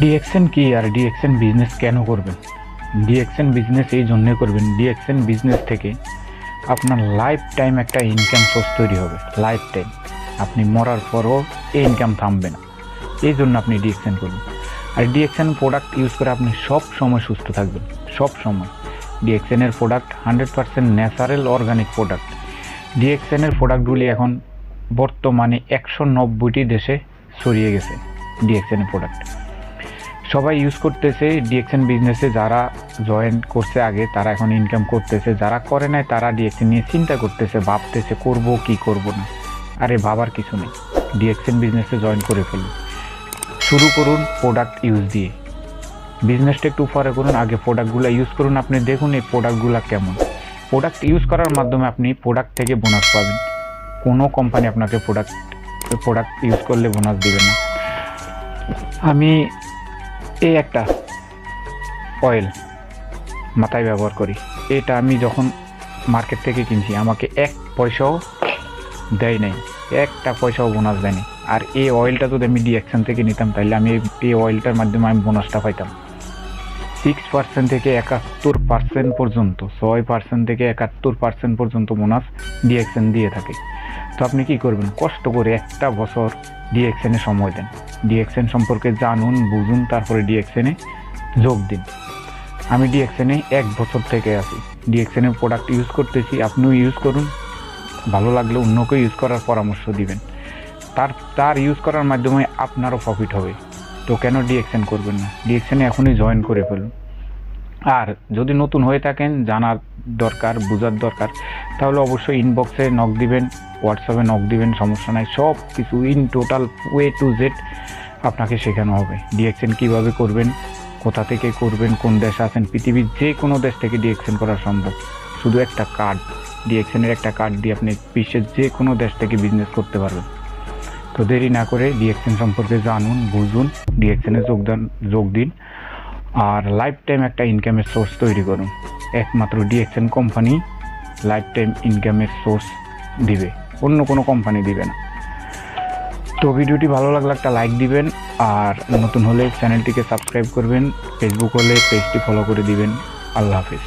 DXN কি আর DXN business কেন করবেন? ডিএক্সএন বিজনেস এই জন্যে করবেন ডিএক্সএন বিজনেস থেকে আপনার লাইফ টাইম একটা ইনকাম সোর্স তৈরি হবে লাইফ টাইম আপনি মরার পরও এই ইনকাম থামবে না। এই জন্য আপনি ডিএক্সএন করবেন। আর ডিএক্সএন প্রোডাক্ট ইউজ করে আপনি সব সময় সুস্থ থাকবেন, সব সময়। ডিএক্সএনের product hundred percent natural organic product ডিএক্সএনের প্রোডাক্টগুলি এখন বর্তমানে একশো নব্বইটি দেশে ছড়িয়ে গেছে ডিএক্সএনের প্রোডাক্ট সবাই ইউজ করতেছে ডিএক্সএন বিজনেসে যারা জয়েন করছে আগে, তারা এখন ইনকাম করতেছে। যারা করে নাই, তারা ডিএক্সএন নিয়ে চিন্তা করতেছে, ভাবতেছে, করব কি করব না? আরে ভাবার কিছু নেই। ডিএক্সএন বিজনেসে জয়েন করে ফেলুন। শুরু করুন প্রোডাক্ট ইউজ দিয়ে। বিজনেসটা একটু উপরে করুন। আগে প্রোডাক্টগুলো ইউজ করুন। আপনি দেখুন এই প্রোডাক্টগুলো কেমন। প্রোডাক্ট ইউজ করার মাধ্যমে আপনি প্রোডাক্ট থেকে বোনাস পাবেন। কোনো কোম্পানি আপনাকে প্রোডাক্ট প্রোডাক্ট ইউজ করলে বোনাস দেবে না। আমি এই একটা অয়েল মাথায় ব্যবহার করি। এটা আমি যখন মার্কেট থেকে কিনছি, আমাকে এক পয়সাও দেয় নাই, একটা পয়সাও বোনাস দেয়নি আর এই অয়েলটা যদি আমি ডিএকশন থেকে নিতাম, তাহলে আমি এই- অয়েলটার মাধ্যমে আমি বোনাসটা পাইতাম। সিক্স পার্সেন্ট থেকে একাত্তর পার্সেন্ট পর্যন্ত, ছয় পার্সেন্ট থেকে একাত্তর পার্সেন্ট পর্যন্ত বোনাস ডিএকশন দিয়ে থাকে। তো আপনি কি করবেন? কষ্ট করে একটা বছর ডিএক্সএনে সময় দেন। ডিএক্সএন সম্পর্কে জানুন, বুঝুন, তারপরে ডিএক্সএনে যোগ দিন। আমি ডিএক্সএনে এক বছর থেকে আছি। ডিএক্সএনের প্রোডাক্ট ইউজ করতেছি, আপনিও ইউজ করুন। ভালো লাগলে অন্যকে ইউজ করার পরামর্শ দিবেন। তার তার ইউজ করার মাধ্যমে আপনারও প্রফিট হবে। তো কেন ডিএক্সএন করবেন না? ডিএক্সএনে এখনই জয়েন করে ফেলুন। আর যদি নতুন হয়ে থাকেন, জানার দরকার, বোঝার দরকার, তাহলে অবশ্যই ইনবক্সে নক দিবেন। হোয়াটসঅ্যাপে নক দিবেন, সমস্যা নাই, সব কিছু in total A to Z আপনাকে শেখানো হবে। ডিএক্সএন কীভাবে করবেন, কোথা থেকে করবেন, কোন দেশে আছেন, পৃথিবীর যে কোনো দেশ থেকে ডিএক্সএন করা সম্ভব। শুধু একটা কার্ড ডিএক্সএনের একটা কার্ড দিয়ে আপনি বিশ্বের যে কোনো দেশ থেকে বিজনেস করতে পারবেন। তো দেরি না করে ডিএক্সএন সম্পর্কে জানুন, বুঝুন ডিএক্সএনে যোগদান, যোগ দিন, আর লাইফ টাইম একটা ইনকামের সোর্স তৈরি করুন। একমাত্র ডিএক্সএন কোম্পানি লাইফ টাইম ইনকামের সোর্স দিবে। অন্য কোনো কোম্পানি দিবে না। তো ভিডিওটি ভালো লাগলে একটা লাইক দিবেন, আর নতুন হলে চ্যানেলটিকে সাবস্ক্রাইব করবেন ফেসবুক হলে পেজটি ফলো করে দিবেন। আল্লাহ হাফিজ।